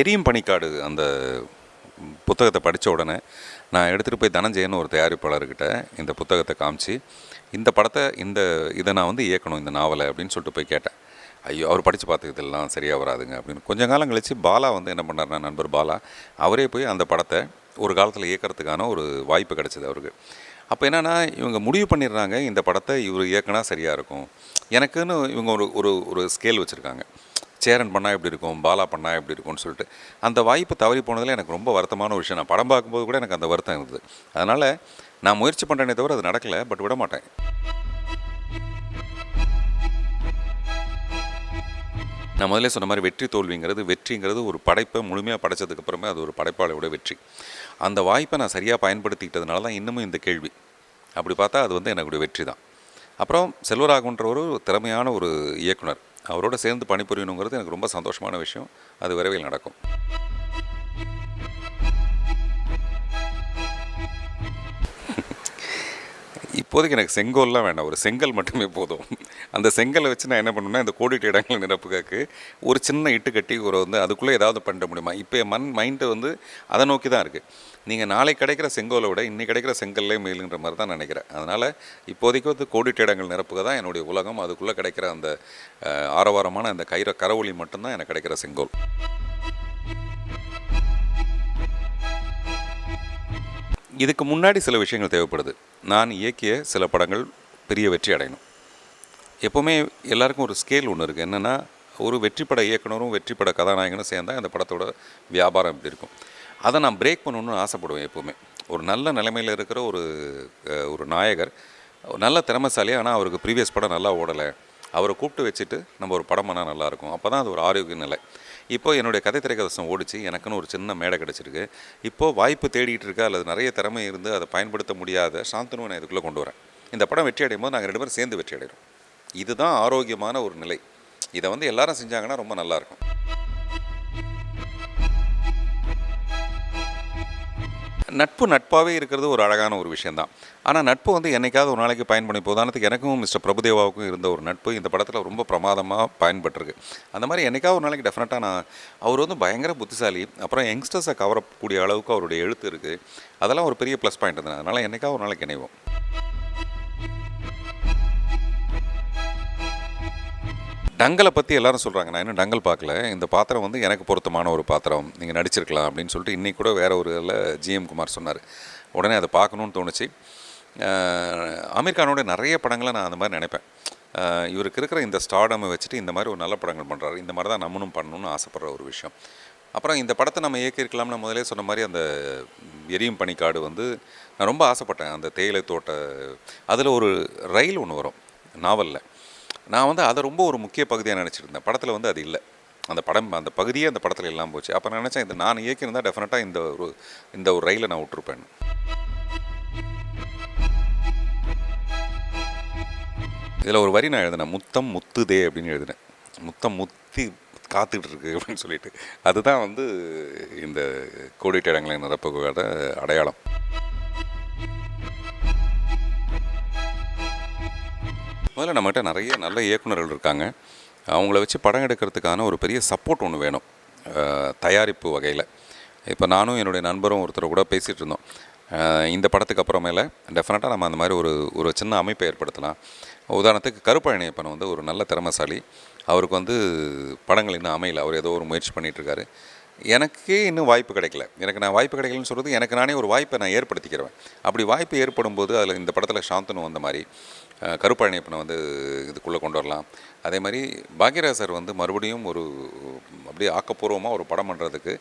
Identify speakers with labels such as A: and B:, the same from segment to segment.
A: எரியும் பனிக்காடு அந்த புத்தகத்தை படித்த உடனே நான் எடுத்துகிட்டு போய் தனஞ்சயன் ஒரு தயாரிப்பாளர்கிட்ட இந்த புத்தகத்தை காமிச்சு இந்த படத்தை இந்த இதை நான் வந்து இயக்கணும் இந்த நாவலை அப்படின்னு சொல்லிட்டு போய் கேட்டேன். ஐயோ அவர் படித்து பார்த்ததெல்லாம் சரியாக வராதுங்க அப்படின்னு. கொஞ்ச காலம் கழித்து பாலா வந்து என்ன பண்ணார்னா நண்பர் பாலா அவரே போய் அந்த படத்தை ஒரு காலத்தில் இயக்கிறதுக்கான ஒரு வாய்ப்பு கிடச்சிது அவருக்கு. அப்போ என்னென்னா இவங்க முடிவு பண்ணிடுறாங்க இந்த படத்தை இவர் இயக்குனா சரியாக இருக்கும். எனக்குன்னு இவங்க ஒரு ஒரு ஒரு ஸ்கேல் வச்சுருக்காங்க. சேரன் பண்ணால் எப்படி இருக்கும்? பாலா பண்ணால் எப்படி இருக்கும்னு சொல்லிட்டு அந்த வாய்ப்பு தவறி போனதில் எனக்கு ரொம்ப வருத்தமான ஒரு விஷயம். நான் படம் பார்க்கும்போது கூட எனக்கு அந்த வருத்தம் இருந்தது. அதனால் நான் முயற்சி பண்ணுறேனே தவிர அது நடக்கலை பட் விட மாட்டேன். நான் முதல்ல சொன்ன மாதிரி வெற்றி தோல்விங்கிறது வெற்றிங்கிறது ஒரு படைப்பை முழுமையாக படைச்சதுக்கப்புறமே அது ஒரு படைப்பாளரோட வெற்றி. அந்த வாய்ப்பை நான் சரியாக பயன்படுத்திக்கிட்டதுனால தான் இன்னமும் இந்த கேள்வி. அப்படி பார்த்தா அது வந்து என்னுடைய வெற்றி தான் அப்புறம் செல்வராகுன்ற ஒரு திறமையான ஒரு இயக்குனர். அவரோட சேர்ந்து பணிபுரியணுங்கிறது எனக்கு ரொம்ப சந்தோஷமான விஷயம். அது விரைவில் நடக்கும். இப்போதைக்கு எனக்கு செங்கோல்லாம் வேண்டாம் ஒரு செங்கல் மட்டுமே போதும். அந்த செங்கலை வச்சு நான் என்ன பண்ணுன்னா இந்த கோடிட்ட இடங்களை நிரப்புக்காக்கு ஒரு சின்ன இட்டு கட்டி ஒரு வந்து அதுக்குள்ளே ஏதாவது பண்ண முடியுமா? இப்போ என் மண் மைண்டு வந்து அதை நோக்கி தான் இருக்குது நீங்கள் நாளை கிடைக்கிற செங்கோலை விட இன்றைக்கி கிடைக்கிற செங்கல்லே மேலுன்ற மாதிரி தான் நினைக்கிறேன். அதனால் இப்போதைக்கு வந்து கோடிட்ட இடங்கள் நிரப்புக தான் என்னுடைய உலகம். அதுக்குள்ளே கிடைக்கிற அந்த ஆரவாரமான அந்த கயிற கரவொலி மட்டும்தான் எனக்கு கிடைக்கிற செங்கோல். இதுக்கு முன்னாடி சில விஷயங்கள் தேவைப்படுது. நான் இயக்கிய சில படங்கள் பெரிய வெற்றி அடையணும். எப்போவுமே எல்லாருக்கும் ஒரு ஸ்கேல் ஒன்று இருக்குது என்னென்னா ஒரு வெற்றிப்பட இயக்குனரும் வெற்றிப்பட கதாநாயகனும் சேர்ந்தால் அந்த படத்தோட வியாபாரம் எப்படி இருக்கும். அதை நான் பிரேக் பண்ணணும்னு ஆசைப்படுவேன் எப்போவுமே. ஒரு நல்ல நிலைமையில் இருக்கிற ஒரு ஒரு நாயகர் ஒரு நல்ல திறமைசாலி ஆனால் அவருக்கு ப்ரீவியஸ் படம் நல்லா ஓடலை. அவரை கூப்பிட்டு வச்சுட்டு நம்ம ஒரு படம் பண்ணால் நல்லாயிருக்கும் அப்போ தான் அது ஒரு ஆரோக்கிய நிலை. இப்போ என்னுடைய கதை திரைக்கதசம் ஓடிச்சு எனக்குன்னு ஒரு சின்ன மேடை கிடச்சிருக்கு. இப்போது வாய்ப்பு தேடிட்டு இருக்கா அல்லது நிறைய திறமை இருந்து அதை பயன்படுத்த முடியாத சாந்தனுவை நான் இதுக்குள்ளே கொண்டு வரேன். இந்த படம் வெற்றி அடையும் போது நாங்கள் ரெண்டு பேரும் சேர்ந்து வெற்றி அடைகிறோம் இதுதான் ஆரோக்கியமான ஒரு நிலை. இதை வந்து எல்லாரும் செஞ்சாங்கன்னா ரொம்ப நல்லாயிருக்கும் நட்பு நட்பாகவே இருக்கிறது ஒரு அழகான ஒரு விஷயந்தான் ஆனால் நட்பு வந்து என்னைக்காவது ஒரு நாளைக்கு பயன்படுத்தி உதாரணத்துக்கு எனக்கும் மிஸ்டர் பிரபுதேவாவுக்கும் இருந்த ஒரு நட்பு இந்த படத்தில் ரொம்ப பிரமாதமாக பயன்பட்டிருக்கு. அந்த மாதிரி என்றைக்காவது ஒரு நாளைக்கு டெஃபினட்டாக நான் அவர் வந்து பயங்கர புத்திசாலி அப்புறம் யங்ஸ்டர்ஸை கவரக்கூடிய அளவுக்கு அவருடைய எழுத்து இருக்குது அதெல்லாம் ஒரு பெரிய ப்ளஸ் பாயிண்ட் தான். அதனால் என்றைக்காவது ஒரு நாளைக்கு இணைவோம். டங்கலை பற்றி எல்லாரும் சொல்கிறாங்க நான் இன்னும் டங்கல் பார்க்கல. இந்த பாத்திரம் வந்து எனக்கு பொருத்தமான ஒரு பாத்திரம். நீங்கள் நடிச்சிருக்கலாம் அப்படின்னு சொல்லிட்டு இன்றைக்கி கூட வேற ஒரு இதில் ஜிஎம் குமார் சொன்னார். உடனே அதை பார்க்கணுன்னு தோணுச்சு. அமீர்கானோட நிறைய படங்களை நான் அந்த மாதிரி நினைப்பேன். இவருக்கு இருக்கிற இந்த ஸ்டாடமை வச்சுட்டு இந்த மாதிரி ஒரு நல்ல படங்கள் பண்ணுறாரு இந்த மாதிரி தான் நம்மளும் பண்ணணும்னு ஆசைப்படுற ஒரு விஷயம். அப்புறம் இந்த படத்தை நம்ம இயக்கியிருக்கலாம்னு முதலே சொன்ன மாதிரி அந்த எரியும் பனிக்காடு வந்து நான் ரொம்ப ஆசைப்பட்டேன். அந்த தேயிலை தோட்ட அதில் ஒரு ரயில் ஒன்று வரும் நாவலில். நான் வந்து அதை ரொம்ப ஒரு முக்கிய பகுதியாக நினச்சிருந்தேன். படத்தில் வந்து அது இல்லை. அந்த படம் அந்த பகுதியே அந்த படத்தில் இல்லாமல் போச்சு. அப்போ நான் நினச்சேன் இந்த நான் இயக்கியிருந்தால் டெஃபினட்டாக இந்த ஒரு இந்த ஒரு ரயிலை நான் விட்டுருப்பேன். இதில் ஒரு வரி நான் எழுதினேன். முத்தம் முத்துதே அப்படின்னு எழுதினேன். முத்தம் முத்தி காத்துட்டு இருக்கு அப்படின்னு சொல்லிட்டு. அதுதான் வந்து இந்த கோடிட்ட இடங்களை நிரப்புகிற அடையாளம். முதல்ல நம்மகிட்ட நிறைய நல்ல இயக்குனர்கள் இருக்காங்க. அவங்கள வச்சு படம் எடுக்கிறதுக்கான ஒரு பெரிய சப்போர்ட் ஒன்று வேணும். தயாரிப்பு வகையில். இப்போ நானும் என்னுடைய நண்பரும் ஒருத்தர் கூட பேசிகிட்டு இருந்தோம். இந்த படத்துக்கு அப்புறமேல டெஃபினட்டாக நம்ம அந்த மாதிரி ஒரு ஒரு சின்ன அமைப்பை ஏற்படுத்தலாம். உதாரணத்துக்கு கருப்பழனியப்பன் வந்து ஒரு நல்ல திறமைசாலி. அவருக்கு வந்து படங்கள் இன்னும் அமையல. அவர் ஏதோ ஒரு முயற்சி பண்ணிகிட்ருக்காரு எனக்கே இன்னும் வாய்ப்பு கிடைக்கல. எனக்கு நான் வாய்ப்பு கிடைக்கலன்னு சொல்கிறது எனக்கு நானே ஒரு வாய்ப்பை நான் ஏற்படுத்திக்கிறேன் அப்படி வாய்ப்பு ஏற்படும் போது அதில் இந்த படத்தில் சாந்தனு வந்த மாதிரி கருப்பழனியப்பனை வந்து இதுக்குள்ளே கொண்டு வரலாம். அதே மாதிரி பாக்யராஜ் சார் வந்து மறுபடியும் ஒரு அப்படியே ஆக்கப்பூர்வமாக ஒரு படம் பண்ணுறதுக்கு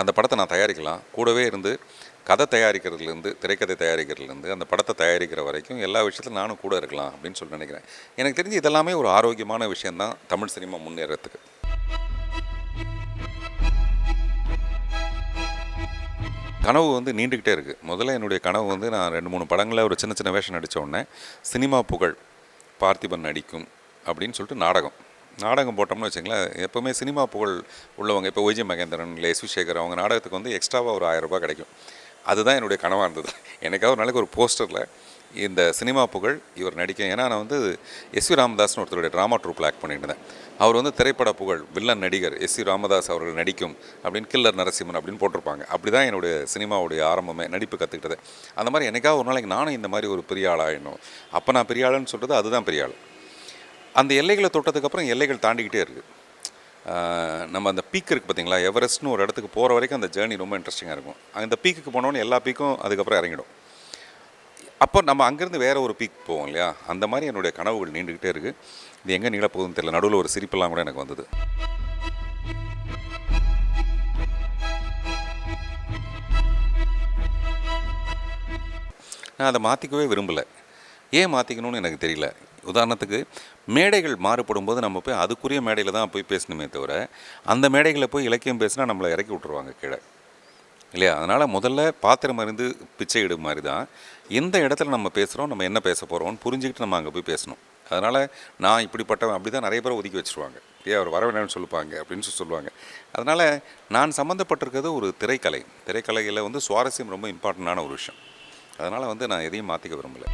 A: அந்த படத்தை நான் தயாரிக்கலாம். கூடவே இருந்து கதை தயாரிக்கிறதுலேருந்து திரைக்கதை தயாரிக்கிறதுலேருந்து அந்த படத்தை தயாரிக்கிற வரைக்கும் எல்லா விஷயத்துலையும் நானும் கூட இருக்கலாம் அப்படின்னு சொல்லி நினைக்கிறேன். எனக்கு தெரிஞ்சு இதெல்லாமே ஒரு ஆரோக்கியமான விஷயந்தான் தமிழ் சினிமா முன்னேறத்துக்கு. கனவு வந்து நீண்டுக்கிட்டே இருக்குது முதல்ல என்னுடைய கனவு வந்து நான் ரெண்டு மூணு படங்களில் ஒரு சின்ன சின்ன வேஷம் நடித்த உடனே சினிமா புகழ் பார்த்திபன் நடிக்கும் அப்படின்னு சொல்லிட்டு நாடகம். நாடகம் போட்டோம்னு வச்சுங்களேன் எப்போவுமே சினிமா புகழ் உள்ளவங்க இப்போ ஒய்ஜி மகேந்திரன் இல்லை எஸ் சேகர் அவங்க நாடகத்துக்கு வந்து எக்ஸ்ட்ராவாக ஒரு ஆயிரம் ரூபாய் கிடைக்கும். அதுதான் என்னுடைய கனவாக இருந்தது. எனக்காக ஒரு நாளைக்கு ஒரு போஸ்டரில் இந்த சினிமா புகழ் இவர் நடிக்க ஏன்னா நான் வந்து எஸ் வி ராமதாஸ்னு ஒருத்தருடைய ட்ராமா ட்ரூப்பில் ஆக்ட் பண்ணியிருந்தேன். அவர் வந்து திரைப்பட புகழ் வில்லன் நடிகர் எஸ் வி ராமதாஸ் அவர்கள் நடிக்கும் அப்படின்னு கில்லர் நரசிம்மன் அப்படின்னு போட்டிருப்பாங்க. அப்படி தான் என்னுடைய சினிமாவுடைய ஆரம்பமே நடிப்பு கற்றுக்கிட்டது அந்த மாதிரி என்னைக்காவது ஒரு நாளைக்கு நானும் இந்த மாதிரி ஒரு பெரிய ஆளாயிடணும் அப்போ நான் பெரிய ஆளுன்னு சொல்கிறது அதுதான் பெரிய ஆள். அந்த எல்லைகளை தொட்டதுக்கப்புறம் எல்லைகள் தாண்டிக்கிட்டே இருக்குது நம்ம அந்த பீக் இருக்குது பார்த்தீங்களா எவரெஸ்ட்னு ஒரு இடத்துக்கு போகிற வரைக்கும் அந்த ஜேர்னி ரொம்ப இன்ட்ரெஸ்டிங்காக இருக்கும். அந்த பீக்குக்கு போனோன்னே எல்லா பீக்கும் அதுக்கப்புறம் இறங்கிடும். அப்போ நம்ம அங்கேருந்து வேற ஒரு பீக் போவோம் இல்லையா? அந்த மாதிரி என்னுடைய கனவுகள் நீண்டுக்கிட்டே இருக்குது இது எங்கே நீள போகுதுன்னு தெரியல. நடுவில் ஒரு சிரிப்பெல்லாம் கூட எனக்கு வந்தது. நான் அதை மாற்றிக்கவே விரும்பலை. ஏன் மாற்றிக்கணும்னு எனக்கு தெரியல. உதாரணத்துக்கு மேடைகள் மாறுபடும் போது நம்ம போய் அதுக்குரிய மேடையில் தான் போய் பேசணுமே தவிர அந்த மேடைகளை போய் இலக்கியம் பேசினா நம்மளை இறக்கி விட்ருவாங்க கீழே. இல்லையா? அதனால் முதல்ல பாத்திரம் அறிந்து பிச்சை இடும் மாதிரி தான் எந்த இடத்துல நம்ம பேசுகிறோம் நம்ம என்ன பேச போகிறோம்னு புரிஞ்சுக்கிட்டு நம்ம அங்கே போய் பேசணும். அதனால் நான் இப்படிப்பட்டவன் அப்படி தான் நிறைய பேர் ஒதுக்கி வச்சுருவாங்க. ஏன் அவர் வரவேணாம்னு சொல்லுவாங்க அப்படின்னு சொல்லி சொல்லுவாங்க. அதனால் நான் சம்மந்தப்பட்டிருக்கிறது ஒரு திரைக்கலை. திரைக்கலையில் வந்து சுவாரஸ்யம் ரொம்ப இம்பார்ட்டண்ட்டான ஒரு விஷயம். அதனால் வந்து நான் எதையும் மாற்றிக்க விரும்பலை.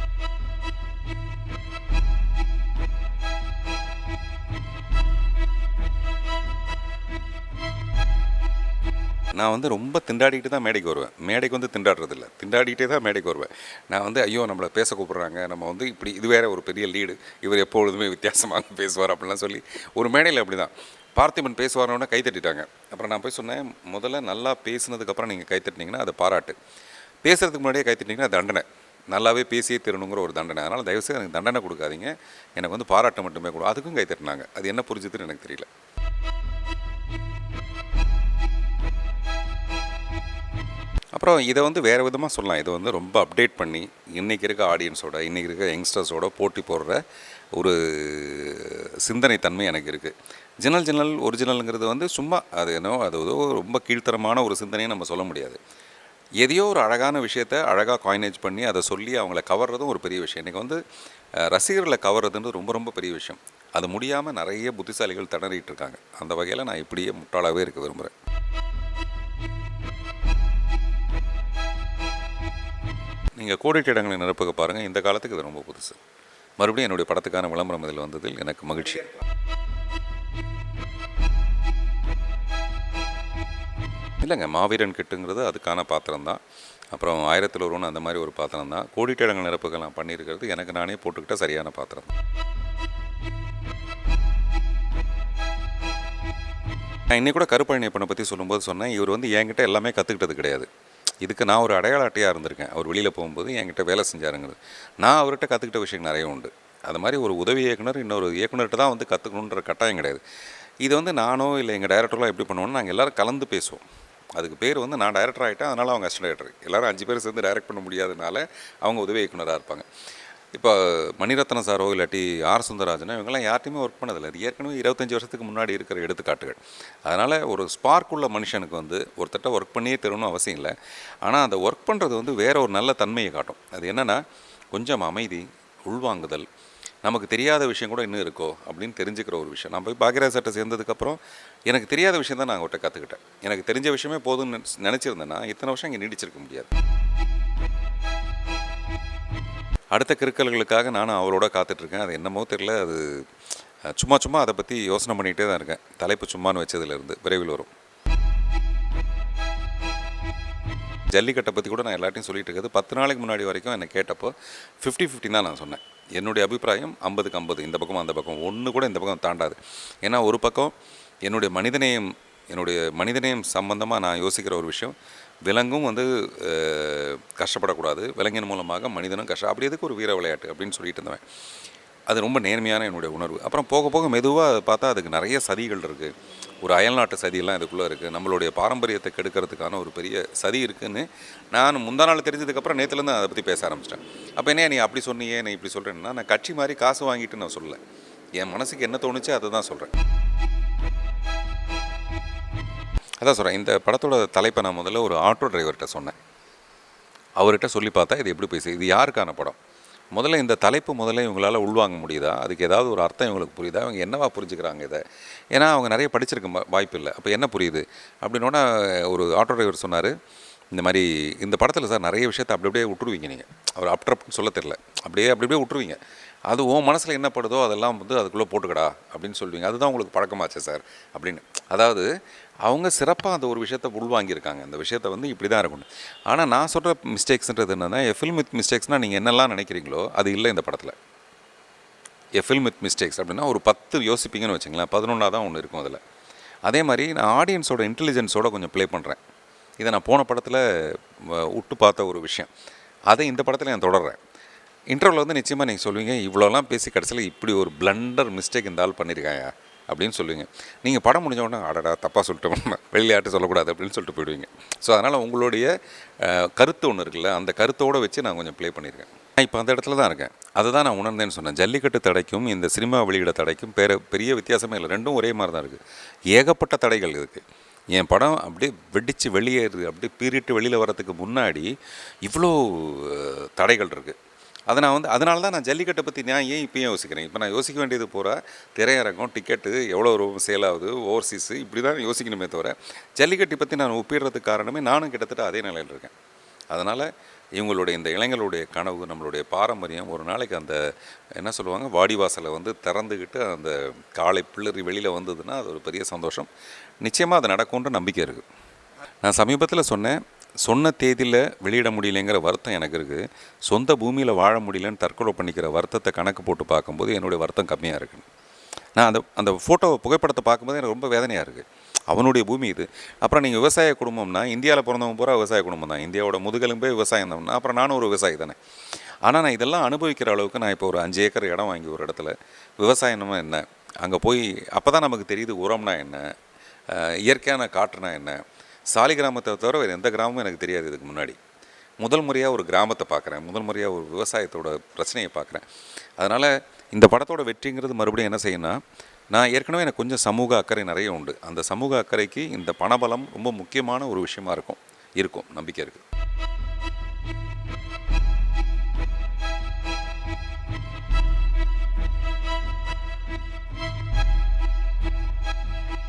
A: நான் வந்து ரொம்ப திண்டாடிக்கிட்டு தான் மேடைக்கு வருவேன். மேடைக்கு வந்து திண்டாடுறதில்ல. திண்டாடிக்கிட்டே தான் மேடைக்கு வருவேன். நான் வந்து ஐயோ நம்மளை பேச கூப்பிட்றாங்க. நம்ம வந்து இப்படி இது வேற ஒரு பெரிய லீடு இவர் எப்பொழுதுமே வித்தியாசமாக பேசுவார் அப்படிலாம் சொல்லி ஒரு மேடையில் அப்படி தான். பார்த்திபன் பேசுவாரோன்னா கை தட்டிட்டாங்க. அப்புறம் நான் போய் சொன்னேன் முதல்ல நல்லா பேசுனதுக்கப்புறம் நீங்கள் கை தட்டினீங்கன்னா அது பாராட்டு. பேசுகிறதுக்கு முன்னாடியே கை தட்டினீங்கன்னா தண்டனை. நல்லாவே பேசியே தரணுங்கிற ஒரு தண்டனை. அதனால் தயவுசெய்து எனக்கு தண்டனை கொடுக்காதீங்க. எனக்கு வந்து பாராட்டு மட்டுமே கொடு. அதுக்கும் கை தட்டினாங்க. அது என்ன புரிஞ்சுதுன்னு எனக்கு தெரியல. அப்புறம் இதை வந்து வேறு விதமாக சொல்லலாம். இதை வந்து ரொம்ப அப்டேட் பண்ணி இன்றைக்கி இருக்க ஆடியன்ஸோட இன்றைக்கி இருக்க யங்ஸ்டர்ஸோட போட்டி போடுற ஒரு சிந்தனை தன்மை எனக்கு இருக்குது ஜன்னல் ஜெனல் ஒரிஜினலுங்கிறது வந்து சும்மா அது என்னோ அது ஏதோ ரொம்ப கீழ்த்தரமான ஒரு சிந்தனையை நம்ம சொல்ல முடியாது. எதையோ ஒரு அழகான விஷயத்த அழகாக காயினேஜ் பண்ணி அதை சொல்லி அவங்கள கவர்றதும் ஒரு பெரிய விஷயம். இன்றைக்கி வந்து ரசிகர்களை கவர்றதுன்றது ரொம்ப ரொம்ப பெரிய விஷயம். அது முடியாமல் நிறைய புத்திசாலிகள் திணறிட்டு இருக்காங்க. அந்த வகையில் நான் இப்படியே முட்டாளாகவே இருக்க விரும்புகிறேன் நீங்கள் கோடிட்ட இடங்களை நிரப்புக பாருங்கள் இந்த காலத்துக்கு இது ரொம்ப புதுசு. மறுபடியும் என்னுடைய படத்துக்கான விளம்பரம் இதில் வந்ததில் எனக்கு மகிழ்ச்சி. இல்லைங்க மாவீரன் கிட்டுங்கிறது அதுக்கான பாத்திரம் தான். அப்புறம் ஆயிரத்தில் ஒருவன் அந்த மாதிரி ஒரு பாத்திரம் தான். கோடிட்ட இடங்கள் நிரப்புகள் நான் பண்ணியிருக்கிறது எனக்கு நானே போட்டுக்கிட்ட சரியான பாத்திரம் தான். நான் இன்னைக்கு கூட கருப்பழனியப்பனை பற்றி சொல்லும்போது சொன்னேன். இவர் வந்து என்கிட்ட எல்லாமே கற்றுக்கிட்டது கிடையாது. இதுக்கு நான் ஒரு அடையாள அட்டையாக இருந்திருக்கேன். அவர் வெளியில் போகும்போது என்கிட்ட வேலை செஞ்சாருங்கிறது. நான் அவர்கிட்ட கற்றுக்கிட்ட விஷயம் நிறைய உண்டு. அது மாதிரி ஒரு உதவி இயக்குனர் இன்னொரு இயக்குனர்கிட்ட தான் வந்து கற்றுக்கணுன்ற கட்டாயம் கிடையாது. இது வந்து நானோ இல்லை எங்கள் டைரக்டர்லாம் எப்படி பண்ணுவோம்னா நாங்கள் எல்லோரும் கலந்து பேசுவோம். அதுக்கு பேர் வந்து நான் டைரக்டர் ஆகிட்டேன் அதனால் அவங்க அசிஸ்டன்ட் டைரக்டர். எல்லாரும் அஞ்சு பேர் சேர்ந்து டைரக்ட் பண்ண முடியாதனால அவங்க உதவி இயக்குனராக இருப்பாங்க. இப்போ மணிரத்னம் சாரோ இல்லாட்டி ஆர் சுந்தரராஜனோ இவங்கெல்லாம் யார்ட்டையுமே ஒர்க் பண்ணதில்லை. இது ஏற்கனவே இருபத்தஞ்சி வருஷத்துக்கு முன்னாடி இருக்கிற எடுத்துக்காட்டுகள். அதனால் ஒரு ஸ்பார்க் உள்ள மனுஷனுக்கு வந்து ஒருத்தட்ட ஒர்க் பண்ணியே தரணும் அவசியம் இல்லை. ஆனால் அந்த ஒர்க் பண்ணுறது வந்து வேற ஒரு நல்ல தன்மையை காட்டும். அது என்னென்னா கொஞ்சம் அமைதி உள்வாங்குதல். நமக்கு தெரியாத விஷயம் கூட இன்னும் இருக்கோ அப்படின்னு தெரிஞ்சுக்கிற ஒரு விஷயம். நான் போய் பாக்யராஜ் சட்டை சேர்ந்ததுக்கப்புறம் எனக்கு தெரியாத விஷயம் தான் நான் அவர்கிட்ட கற்றுக்கிட்டேன் எனக்கு தெரிஞ்ச விஷயமே போதும்னு நினச்சிருந்தேன்னா இத்தனை வருஷம் இங்கே நீடிச்சிருக்க முடியாது. அடுத்த கிறுக்கல்களுக்காக நானும் அவளோட காத்துட்ருக்கேன். அது என்னமோ தெரில அது சும்மா சும்மா அதை பற்றி யோசனை பண்ணிகிட்டே தான் இருக்கேன். தலைப்பு சும்மான்னு வச்சதுலேருந்து. விரைவில் வரும். ஜல்லிக்கட்டை பற்றி கூட நான் எல்லாத்தையும் சொல்லிட்டு இருக்கிறது பத்து நாளைக்கு முன்னாடி வரைக்கும் என்னை கேட்டப்போ ஃபிஃப்டி ஃபிஃப்டி தான் நான் சொன்னேன். என்னுடைய அபிப்பிராயம் ஐம்பதுக்கு ஐம்பது. இந்த பக்கம் அந்த பக்கம். ஒன்று கூட இந்த பக்கம் தாண்டாது. ஏன்னா ஒரு பக்கம் என்னுடைய மனிதநேயம் என்னுடைய மனிதநேயம் சம்பந்தமாக நான் யோசிக்கிற ஒரு விஷயம். விலங்கும் வந்து கஷ்டப்படக்கூடாது. விலங்கின் மூலமாக மனிதனும் கஷ்டம் அப்படி எதுக்கு ஒரு வீர விளையாட்டு அப்படின்னு சொல்லிட்டு இருந்தவன். அது ரொம்ப நேர்மையான என்னுடைய உணர்வு. அப்புறம் போக போக மெதுவாக பார்த்தா அதுக்கு நிறைய சதிகள் இருக்குது ஒரு அயல்நாட்டு சதியெல்லாம் இதுக்குள்ளே இருக்குது நம்மளுடைய பாரம்பரியத்தை கெடுக்கிறதுக்கான ஒரு பெரிய சதி இருக்குதுன்னு நான் முந்தா நாள் தெரிஞ்சதுக்கப்புறம் நேற்றுலேருந்து அதை பற்றி பேச ஆரம்பிச்சிட்டேன். அப்போ என்ன நீ அப்படி சொன்னியே நீ இப்படி சொல்கிறேன்னா நான் கட்சி மாதிரி காசு வாங்கிட்டு நான் சொல்லலை. என் மனசுக்கு என்ன தோணுச்சோ அதை தான் சொல்கிறேன் அதான் சொல்கிறேன் இந்த படத்தோட தலைப்பை நான் முதல்ல ஒரு ஆட்டோ டிரைவர்கிட்ட சொன்னேன். அவர்கிட்ட சொல்லி பார்த்தா இது எப்படி பேசு இது யாருக்கான படம்? முதல்ல இந்த தலைப்பு முதல்ல இவங்களால் உள்வாங்க முடியுதா? அதுக்கு ஏதாவது ஒரு அர்த்தம் இவங்களுக்கு புரியுதா? அவங்க என்னவா புரிஞ்சுக்கிறாங்க இதை? ஏன்னா அவங்க நிறைய படிச்சிருக்க வாய்ப்பு இல்லை. அப்போ என்ன புரியுது? அப்படின்னோட ஒரு ஆட்டோ டிரைவர் சொன்னார் இந்த மாதிரி இந்த படத்தில் சார் நிறைய விஷயத்தை அப்படி அப்படியே விட்டுருவீங்க நீங்கள் அவர் அப்டப்னு சொல்ல தெரில அப்படியே அப்படி அப்படியே விட்டுருவீங்க. அது உன் மனசில் என்ன படுதோ அதெல்லாம் வந்து அதுக்குள்ளே போட்டுக்கடா அப்படின்னு சொல்லுவீங்க. அதுதான் உங்களுக்கு பழக்கமாச்சு சார் அப்படின்னு. அதாவது அவங்க சிறப்பாக அந்த ஒரு விஷயத்தை உள்வாங்கியிருக்காங்க. அந்த விஷயத்தை வந்து இப்படி தான் இருக்கணும். ஆனால் நான் சொல்கிற மிஸ்டேக்ஸ்ன்றது என்னென்னா ஃபில்ம் வித் மிஸ்டேக்ஸ்னால் நீங்கள் என்னெல்லாம் நினைக்கிறீங்களோ அது இல்லை இந்த படத்தில். எ ஃபில்ம் வித் மிஸ்டேக்ஸ் அப்படின்னா ஒரு பத்து யோசிப்பீங்கன்னு வச்சுங்களேன். பதினொன்றா தான் ஒன்று இருக்கும் அதில். அதே மாதிரி நான் ஆடியன்ஸோட இன்டெலிஜென்ஸோட கொஞ்சம் ப்ளே பண்ணுறேன் இதை நான் போன படத்தில் விட்டு பார்த்த ஒரு விஷயம். அதை இந்த படத்தில் நான் தொடர்றேன். இன்டர்வல் வந்து நிச்சயமாக நீங்கள் சொல்லுவீங்க இவ்வளோலாம் பேசி கடைசியில் இப்படி ஒரு பிளண்டர் மிஸ்டேக் இந்த ஆள் பண்ணியிருக்காங்க அப்படின்னு சொல்லுவீங்க. நீங்கள் படம் முடிஞ்ச உடனே அடடா தப்பாக சொல்லிட்டோம் வெளியாட்டு சொல்லக்கூடாது அப்படின்னு சொல்லிட்டு போயிடுவீங்க. ஸோ அதனால் உங்களுடைய கருத்து ஒன்று இருக்குல்ல அந்த கருத்தோடு வச்சு நான் கொஞ்சம் ப்ளே பண்ணியிருக்கேன் நான் இப்போ அந்த இடத்துல தான் இருக்கேன். அதை தான் நான் உணர்ந்தேன்னு சொன்னேன். ஜல்லிக்கட்டு தடைக்கும் இந்த சினிமா வெளியிட தடைக்கும் பெரிய பெரிய வித்தியாசமே இல்லை. ரெண்டும் ஒரே மாதிரி தான் இருக்குது ஏகப்பட்ட தடைகள் இருக்குது என் படம் அப்படியே வெடித்து வெளியேறுது அப்படியே பீரிட்டு வெளியில் வரதுக்கு முன்னாடி இவ்வளோ தடைகள் இருக்குது அதை நான் வந்து அதனால தான் நான் ஜல்லிக்கட்டை பற்றி நான் ஏன் இப்போயும் யோசிக்கிறேன். இப்போ நான் யோசிக்க வேண்டியது பூரா திரையரங்கம் டிக்கெட்டு எவ்வளோ ரூபா சேல் ஆகுது ஓவர்சீஸு இப்படி தான் யோசிக்கணுமே தவிர ஜல்லிக்கட்டை பற்றி நான் ஒப்பிடுறதுக்கு காரணமே நானும் கிட்டத்தட்ட அதே நிலையில் இருக்கேன். அதனால் இவங்களுடைய இந்த இளைஞர்களுடைய கனவு நம்மளுடைய பாரம்பரியம் ஒரு நாளைக்கு அந்த என்ன சொல்லுவாங்க வாடிவாசலை வந்து திறந்துக்கிட்டு அந்த காலை பிள்ளறி வெளியில் வந்ததுன்னா அது ஒரு பெரிய சந்தோஷம். நிச்சயமாக அது நடக்கும்ன்ற நம்பிக்கை இருக்குது நான் சமீபத்தில் சொன்னேன் சொன்ன தேதியில் வெளியிட முடியலைங்கிற வருத்தம் எனக்கு இருக்குது சொந்த பூமியில் வாழ முடியலன்னு தற்கொலை பண்ணிக்கிற வருத்தத்தை கணக்கு போட்டு பார்க்கும்போது என்னுடைய வருத்தம் கம்மியாக இருக்குது நான் அந்த அந்த ஃபோட்டோ புகைப்படத்தை பார்க்கும்போது எனக்கு ரொம்ப வேதனையாக இருக்குது அவனுடைய பூமி இது. அப்புறம் நீங்கள் விவசாய குடும்பம்னா இந்தியாவில் பிறந்தவங்க பூரா விவசாய குடும்பம் தான். இந்தியாவோட முதுகெலும்பே விவசாயம் தான். அப்புறம் நானும் ஒரு விவசாயி தானே. ஆனால் நான் இதெல்லாம் அனுபவிக்கிற அளவுக்கு நான் இப்போ ஒரு அஞ்சு ஏக்கர் இடம் வாங்கி ஒரு இடத்துல விவசாயம்னா என்ன? அங்கே போய் அப்போ தான் நமக்கு தெரியுது உரம்னா என்ன? இயற்கையான காற்றுனா என்ன? சாலி கிராமத்தை தவிர வேறு எந்த கிராமமும் எனக்கு தெரியாது இதுக்கு முன்னாடி. முதல் முறையாக ஒரு கிராமத்தை பார்க்குறேன். முதல் முறையாக ஒரு விவசாயத்தோட பிரச்சனையை பார்க்குறேன். அதனால் இந்த படத்தோட வெற்றிங்கிறது மறுபடியும் என்ன செய்யணும்னா நான் ஏற்கனவே எனக்கு கொஞ்சம் சமூக அக்கறை நிறைய உண்டு. அந்த சமூக அக்கறைக்கு இந்த பணபலம் ரொம்ப முக்கியமான ஒரு விஷயமா இருக்கும். இருக்கும். நம்பிக்கை இருக்குது